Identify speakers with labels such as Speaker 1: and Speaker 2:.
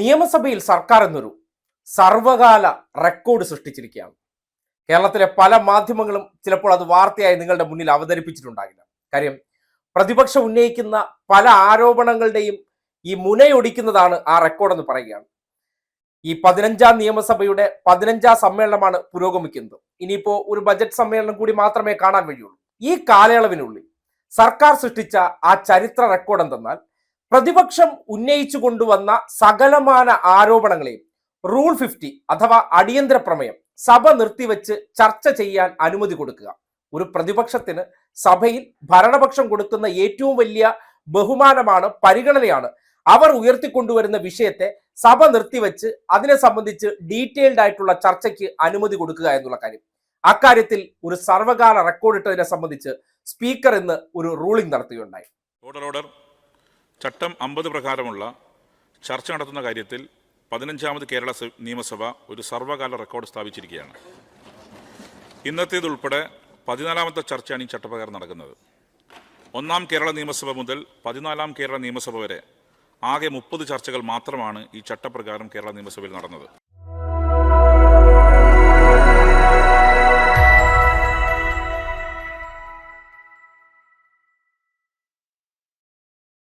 Speaker 1: നിയമസഭയിൽ സർക്കാർ എന്നൊരു സർവകാല റെക്കോർഡ് സൃഷ്ടിച്ചിരിക്കുകയാണ്. കേരളത്തിലെ പല മാധ്യമങ്ങളും ചിലപ്പോൾ അത് വാർത്തയായി നിങ്ങളുടെ മുന്നിൽ അവതരിപ്പിച്ചിട്ടുണ്ടാകില്ല. കാര്യം പ്രതിപക്ഷം ഉന്നയിക്കുന്ന പല ആരോപണങ്ങളുടെയും ഈ മുനയൊടിക്കുന്നതാണ് ആ റെക്കോർഡ് എന്ന് പറയുകയാണ്. ഈ പതിനഞ്ചാം നിയമസഭയുടെ പതിനഞ്ചാം സമ്മേളനമാണ് പുരോഗമിക്കുന്നത്. ഇനിയിപ്പോ ഒരു ബജറ്റ് സമ്മേളനം കൂടി മാത്രമേ കാണാൻ വഴിയുള്ളൂ ഈ കാലയളവിനുള്ളിൽ സർക്കാർ സൃഷ്ടിച്ച ആ ചരിത്ര റെക്കോർഡ് എന്തെന്നാൽ പ്രതിപക്ഷം ഉന്നയിച്ചു കൊണ്ടുവന്ന സകലമാന ആരോപണങ്ങളെയും റൂൾ ഫിഫ്റ്റി അഥവാ അടിയന്തര പ്രമേയം സഭ നിർത്തിവെച്ച് ചർച്ച ചെയ്യാൻ അനുമതി കൊടുക്കുക. ഒരു പ്രതിപക്ഷത്തിന് സഭയിൽ ഭരണപക്ഷം കൊടുക്കുന്ന ഏറ്റവും വലിയ ബഹുമാനമാണ് പരിഗണനയാണ്. അവർ ഉയർത്തിക്കൊണ്ടുവരുന്ന വിഷയത്തെ സഭ നിർത്തിവെച്ച് അതിനെ സംബന്ധിച്ച് ഡീറ്റെയിൽഡ് ആയിട്ടുള്ള ചർച്ചയ്ക്ക് അനുമതി കൊടുക്കുക എന്നുള്ള കാര്യം. അക്കാര്യത്തിൽ ഒരു സർവകാല റെക്കോർഡ് ഇട്ടതിനെ സംബന്ധിച്ച് സ്പീക്കർ ഇന്ന് ഒരു റൂളിംഗ് നടത്തുകയുണ്ടായി.
Speaker 2: ചട്ടം അമ്പത് പ്രകാരമുള്ള ചർച്ച നടത്തുന്ന കാര്യത്തിൽ പതിനഞ്ചാമത് കേരള നിയമസഭ ഒരു സർവകാല റെക്കോർഡ് സ്ഥാപിച്ചിരിക്കുകയാണ്. ഇന്നത്തേതുൾപ്പെടെ പതിനാലാമത്തെ ചർച്ചയാണ് ഈ ചട്ടപ്രകാരം നടക്കുന്നത്. ഒന്നാം കേരള നിയമസഭ മുതൽ പതിനാലാം കേരള നിയമസഭ വരെ ആകെ മുപ്പത് ചർച്ചകൾ മാത്രമാണ് ഈ ചട്ടപ്രകാരം കേരള നിയമസഭയിൽ നടന്നത്.